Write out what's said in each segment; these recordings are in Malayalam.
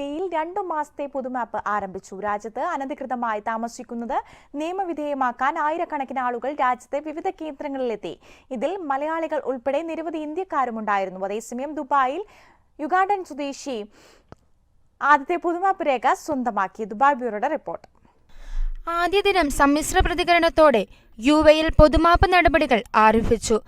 എയിൽ രണ്ടു മാസത്തെ പൊതുമാപ്പ് ആരംഭിച്ചു. രാജ്യത്ത് അനധികൃതമായി താമസിക്കുന്നത് നിയമവിധേയമാക്കാൻ ആയിരക്കണക്കിന് ആളുകൾ രാജ്യത്തെ വിവിധ കേന്ദ്രങ്ങളിലെത്തി. ഇതിൽ മലയാളികൾ ഉൾപ്പെടെ നിരവധി ഇന്ത്യക്കാരും ഉണ്ടായിരുന്നു അതേസമയം ദുബായിൽ യുഗാണ്ടൻ സ്വദേശി ആദ്യത്തെ പൊതുമാപ്പ് രേഖ സ്വന്തമാക്കി. ദുബായ് ബ്യൂറോയുടെ റിപ്പോർട്ട്. ആദ്യ ദിനം സമ്മിശ്ര പ്രതികരണത്തോടെ യു എയിൽ പൊതുമാപ്പ് നടപടികൾ ആരംഭിച്ചു.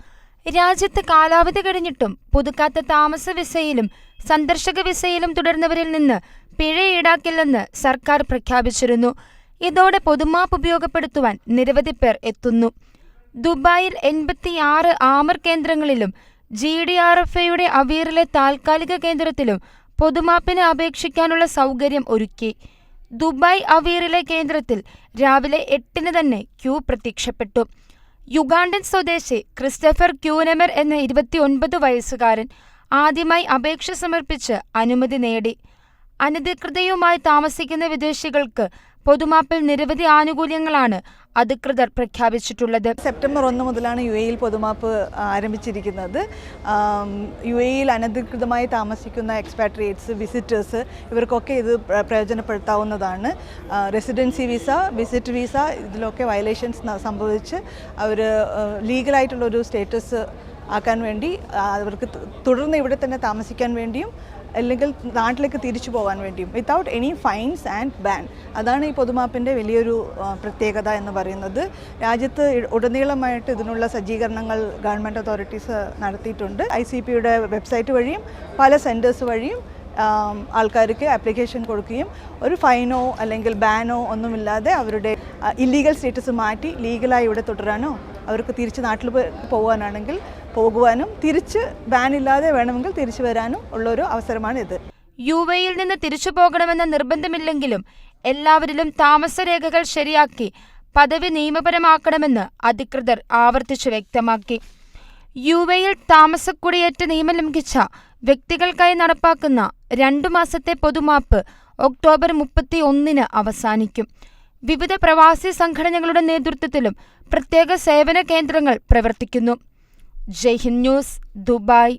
രാജ്യത്ത് കാലാവധി കഴിഞ്ഞിട്ടും പുതുക്കാത്ത താമസ വിസയിലും സന്ദർശക വിസയിലും തുടർന്നവരിൽ നിന്ന് പിഴ ഈടാക്കില്ലെന്ന് സർക്കാർ പ്രഖ്യാപിച്ചിരുന്നു. ഇതോടെ പൊതുമാപ്പ് ഉപയോഗപ്പെടുത്തുവാൻ നിരവധി പേർ എത്തുന്നു. ദുബായിൽ എൺപത്തിയാറ് ആമർ കേന്ദ്രങ്ങളിലും ജി ഡി ആർ എഫ് എയുടെ അവീറിലെ താൽക്കാലിക കേന്ദ്രത്തിലും പൊതുമാപ്പിന് അപേക്ഷിക്കാനുള്ള സൗകര്യം ഒരുക്കി. ദുബായ് അവീറിലെ കേന്ദ്രത്തിൽ രാവിലെ എട്ടിന് തന്നെ ക്യൂ പ്രത്യക്ഷപ്പെട്ടു. യുഗാണ്ടൻ സ്വദേശി ക്രിസ്റ്റഫർ ക്യൂനമർ എന്ന ഇരുപത്തിയൊൻപത് വയസ്സുകാരൻ ആദ്യമായി അപേക്ഷ സമർപ്പിച്ച് അനുമതി നേടി. അനധികൃതയുമായി താമസിക്കുന്ന വിദേശികൾക്ക് പൊതുമാപ്പിൽ നിരവധി ആനുകൂല്യങ്ങളാണ് അധികൃതർ പ്രഖ്യാപിച്ചിട്ടുള്ളത്. സെപ്റ്റംബർ ഒന്ന് മുതലാണ് യു എയിൽ പൊതുമാപ്പ് ആരംഭിച്ചിരിക്കുന്നത്. യു എയിൽ അനധികൃതമായി താമസിക്കുന്ന എക്സ്പാട്രിയേറ്റ്സ് വിസിറ്റേഴ്സ് ഇവർക്കൊക്കെ ഇത് പ്രയോജനപ്പെടുത്താവുന്നതാണ്. റെസിഡൻസി വിസ വിസിറ്റ് വിസ ഇതിലൊക്കെ വയലേഷൻസ് സംഭവിച്ച് അവർ ലീഗലായിട്ടുള്ളൊരു സ്റ്റേറ്റസ് ആക്കാൻ വേണ്ടി അവർക്ക് തുടർന്ന് ഇവിടെ തന്നെ താമസിക്കാൻ വേണ്ടിയും അല്ലെങ്കിൽ നാട്ടിലേക്ക് തിരിച്ചു പോകാൻ വേണ്ടിയും without any fines and ban അതാണ് ഈ പൊതുമാപ്പിന്റെ വലിയൊരു പ്രത്യേകത എന്ന് പറയുന്നത്. രാജ്യത്ത് ഉടനീളമായിട്ട് ഇതിനുള്ള സജ്ജീകരണങ്ങൾ ഗവൺമെന്റ് അതോറിറ്റീസ് നടത്തിയിട്ടുണ്ട്. ഐ സി പിയുടെ വെബ്സൈറ്റ് വഴിയും പല സെന്റേഴ്സ് വഴിയും ആൾക്കാർക്ക് ആപ്ലിക്കേഷൻ കൊടുക്കുകയും ഒരു ഫൈനോ അല്ലെങ്കിൽ ബാനോ ഒന്നുമില്ലാതെ അവരുടെ ഇല്ലീഗൽ സ്റ്റേറ്റസ് മാറ്റി ലീഗലായി ഇവിടെ തുടരാനോ അവർക്ക് തിരിച്ച് നാട്ടിൽ പോകാനാണെങ്കിൽ പോകുവാനും തിരിച്ച് ബാൻ ഇല്ലാതെ വേണമെങ്കിൽ തിരിച്ചു വരാനും ഉള്ളൊരു ഇത് യു എയിൽ നിന്ന് തിരിച്ചു പോകണമെന്ന നിർബന്ധമില്ലെങ്കിലും എല്ലാവരിലും താമസരേഖകൾ ശരിയാക്കി പദവി നിയമപരമാക്കണമെന്ന് അധികൃതർ ആവർത്തിച്ചു വ്യക്തമാക്കി. യു എയിൽ താമസക്കുടിയേറ്റ നിയമം ലംഘിച്ച വ്യക്തികൾക്കായി നടപ്പാക്കുന്ന രണ്ടു മാസത്തെ പൊതുമാപ്പ് ഒക്ടോബർ മുപ്പത്തി ഒന്നിന് അവസാനിക്കും. വിവിധ പ്രവാസി സംഘടനകളുടെ നേതൃത്വത്തിലും പ്രത്യേക സേവന കേന്ദ്രങ്ങൾ പ്രവർത്തിക്കുന്നു. Jaihind news Dubai.